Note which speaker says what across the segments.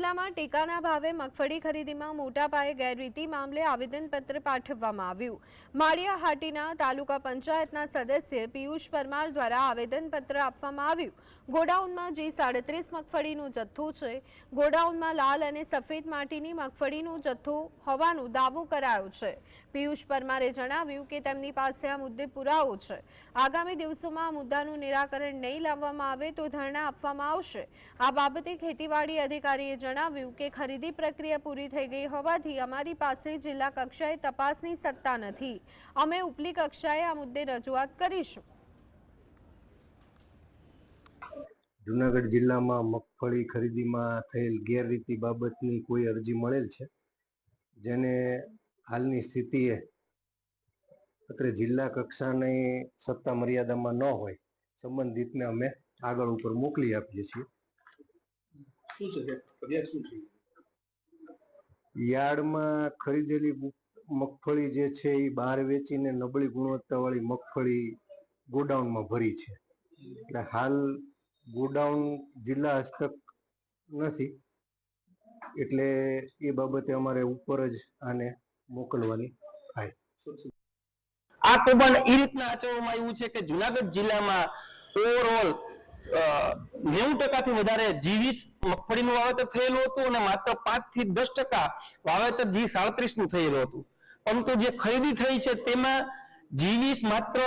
Speaker 1: જિલ્લામાં ટેકાના ભાવે મગફળી ખરીદીમાં મોટા પાયે ગેરરીતિ મામલે આવેદનપત્ર પાઠવવામાં આવ્યું. માળિયા હાટીના તાલુકા પંચાયતના સદસ્ય પિયુષ પરમાર દ્વારા આવેદનપત્ર આપવામાં આવ્યું. ગોડાઉનમાં જે સાડત્રીસ મગફળીનું જથ્થું છે, ગોડાઉનમાં લાલ અને સફેદ માટીની મગફળીનું જથ્થો હોવાનું દાવો કરાયો છે. પિયુષ પરમારે જણાવ્યું કે તેમની પાસે આ મુદ્દે પુરાવો છે. આગામી દિવસોમાં આ મુદ્દાનું નિરાકરણ નહીં લાવવામાં આવે તો ધરણા આપવામાં આવશે. આ બાબતે ખેતીવાડી અધિકારીએ જણાવ્યું કે ખરીદી પ્રક્રિયા પૂરી થઈ ગઈ હોવાથી અમારી પાસે જિલ્લા કક્ષાએ તપાસની સત્તા નથી. અમે ઉપલી કક્ષાએ આ મુદ્દે રજૂઆત કરીશું.
Speaker 2: જુનાગઢ જિલ્લામાં મગફળી ખરીદીમાં થયેલ ગેરરીતિ બાબતની કોઈ અરજી મળેલ છે? જેને હાલની સ્થિતિએ અત્રે જિલ્લા કક્ષાની સત્તા મર્યાદામાં ન હોય, સંબંધિતને અમે આગળ ઉપર મોકલી આપીએ છીએ.
Speaker 3: શું છે ફરિયાદ શું છે?
Speaker 2: યાર્ડમાં ખરીદેલી મગફળી જે છે એ બહાર વેચીને નબળી ગુણવત્તાવાળી મગફળી ગોડાઉનમાં ભરી છે. એટલે હાલ ગોડાઉન જિલ્લા હસ્તક નથી. એટલે એ બાબતે અમારે ઉપર જ આને મોકલવાની
Speaker 4: આ કૌભાંડ એ રીતના આચરવામાં આવ્યું છે કે જુનાગઢ જિલ્લામાં ઓવરઓલ નેવું ટકાથી વધારે જીવીસ મગફળીનું વાવેતર થયેલું હતું અને માત્ર પાંચથી દસ ટકા વાવેતર જી સાડત્રીસનું થયેલું હતું. પરંતુ જે ખરીદી થઈ છે તેમાં જીવીસ માત્ર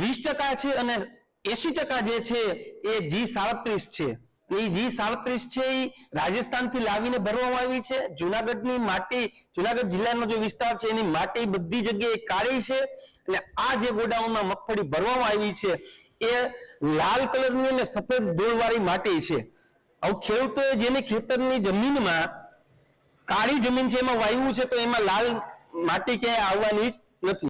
Speaker 4: વીસ ટકા છે અને એસી ટકા જે છે એ જી સાડત્રીસ છે. એ જી સાડત્રીસ છે એ રાજસ્થાનથી લાવીને ભરવામાં આવી છે. જુનાગઢની માટી, જુનાગઢ જિલ્લાનો જે વિસ્તાર છે એની માટી બધી જગ્યાએ કાળી છે અને આ જે ગોડાઉનમાં મગફળી ભરવામાં આવી છે એ લાલ કલરની અને સફેદ ધૂળવાળી માટી છે. હવે ખેડૂતોએ જેની ખેતરની જમીનમાં કાળી જમીન છે, એમાં વાવ્યું છે, તો એમાં લાલ માટી ક્યાંય આવવાની જ નથી.